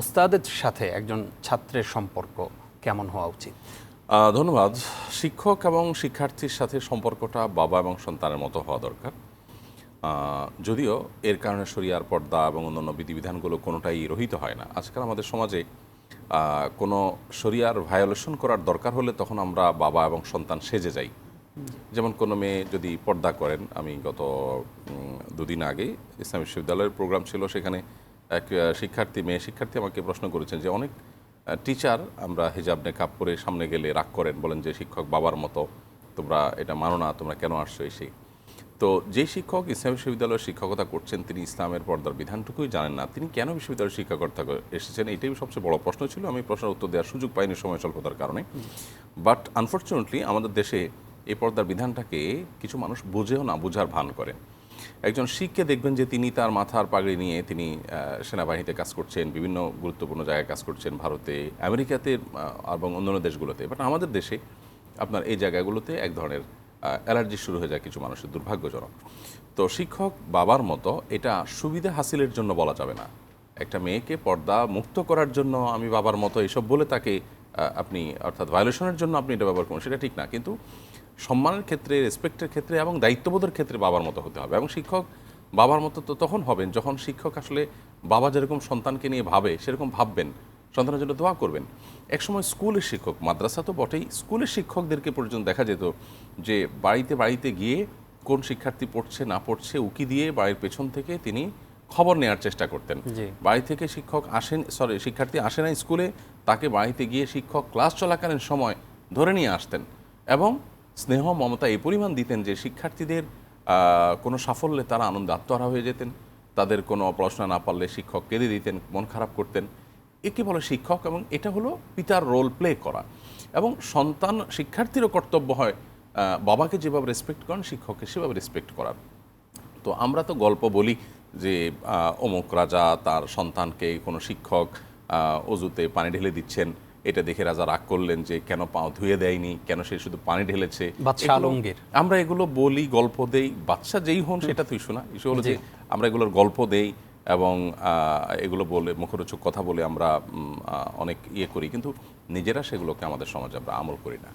ওস্তাদের সাথে একজন ছাত্রের সম্পর্ক কেমন হওয়া উচিত? ধন্যবাদ। শিক্ষক এবং শিক্ষার্থীর সাথে সম্পর্কটা বাবা এবং সন্তানের মতো হওয়া দরকার। যদিও এর কারণে শরিয়ার পর্দা এবং অন্যান্য বিধিবিধানগুলো কোনোটাই রহিত হয় না। আজকাল আমাদের সমাজে কোনো শরিয়ার ভায়োলেশন করার দরকার হলে তখন আমরা বাবা এবং সন্তান সেজে যাই। যেমন কোনো মেয়ে যদি পর্দা করেন, আমি গত দুদিন আগে ইসলাম বিশ্ববিদ্যালয়ের প্রোগ্রাম ছিল, সেখানে এক শিক্ষার্থী, মেয়ে শিক্ষার্থী আমাকে প্রশ্ন করেছেন যে অনেক টিচার আমরা হিজাব নেকাব পরে সামনে গেলে রাগ করেন, বলেন যে শিক্ষক বাবার মতো, তোমরা এটা মানো না, তোমরা কেন আসছো এই সেই তো যে শিক্ষক ইসলাম বিশ্ববিদ্যালয়ের শিক্ষকতা করছেন, তিনি ইসলামের পর্দার বিধানটুকুই জানেন না। তিনি কেন বিশ্ববিদ্যালয়ের শিক্ষকতা করে এসেছেন? এটাই সবচেয়ে বড় প্রশ্ন ছিল। আমি প্রশ্নের উত্তর দেওয়ার সুযোগ পাইনি সময় স্বল্পতার কারণে। বাট আনফর্চুনেটলি আমাদের দেশে এই পর্দার বিধানটাকে কিছু মানুষ বুঝেও না, বুঝার ভান করে। একজন শিখকে দেখবেন যে তিনি তার মাথার পাগড়ি নিয়ে তিনি সেনাবাহিনীতে কাজ করছেন, বিভিন্ন গুরুত্বপূর্ণ জায়গায় কাজ করছেন, ভারতে, আমেরিকাতে এবং অন্যান্য দেশগুলোতে। বাট আমাদের দেশে আপনার এই জায়গাগুলোতে এক ধরনের অ্যালার্জি শুরু হয়ে যায় কিছু মানুষের, দুর্ভাগ্যজনক। তো শিক্ষক বাবার মতো এটা সুবিধা হাসিলের জন্য বলা যাবে না। একটা মেয়েকে পর্দা মুক্ত করার জন্য আমি বাবার মতো এসব বলে তাকে আপনি অর্থাৎ ভায়োলেশনের জন্য আপনি এটা ব্যবহার করুন সেটা ঠিক না। কিন্তু সম্মানের ক্ষেত্রে রেসপেক্টের ক্ষেত্রে এবং দায়িত্ববোধের ক্ষেত্রে বাবার মতো হতে হবে। এবং শিক্ষক বাবার মতো তো তখন হবেন যখন শিক্ষক আসলে বাবা যেরকম সন্তানকে নিয়ে ভাবে সেরকম ভাববেন। সন্তানের জন্য দোয়া করবেন। একসময় স্কুলের শিক্ষক মাদ্রাসা তো বটেই স্কুলের শিক্ষকদেরকে পর্যন্ত দেখা যেত যে বাড়িতে বাড়িতে গিয়ে কোন শিক্ষার্থী পড়ছে না পড়ছে উকি দিয়ে বাড়ির পেছন থেকে তিনি খবর নেওয়ার চেষ্টা করতেন। বাড়ি থেকে শিক্ষক আসেন সরি শিক্ষার্থী আসে না স্কুলে তাকে বাড়িতে গিয়ে শিক্ষক ক্লাস চলাকালীন সময় ধরে নিয়ে আসতেন এবং স্নেহ, মমতা এই পরিমাণ দিতেন যে শিক্ষার্থীদের কোনো সাফল্যে তারা আনন্দ আত্মহারা হয়ে যেতেন। তাদের কোনো পড়াশোনা না পারলে শিক্ষক কেঁদে দিতেন, মন খারাপ করতেন। একে বলে শিক্ষক এবং এটা হলো পিতার রোল প্লে করা। এবং সন্তান শিক্ষার্থীরও কর্তব্য হয় বাবাকে যেভাবে রেসপেক্ট করেন, শিক্ষককে সেভাবে রেসপেক্ট করার। তো আমরা তো গল্প বলি যে অমুক রাজা তার সন্তানকে কোনো শিক্ষক অজুতে পানি ঢেলে দিচ্ছেন। এটা দেখে রাজা রাগ করলেন যে কেন পাও ধুয়ে দেয়নি কেন সে শুধু পানি ঢেলেছে। আলমগীর। আমরা এগুলো বলি গল্প দেই। বাচ্চা যেই হন সেটা তুই শোনা। ইস্যু হলো যে আমরা এগুলোর গল্প দেই এবং আহ, এগুলো বলে মুখরোচক কথা বলে আমরা অনেক ইয়ে করি। কিন্তু নিজেরা সেগুলোকে আমাদের সমাজে আমরা আমল করি না।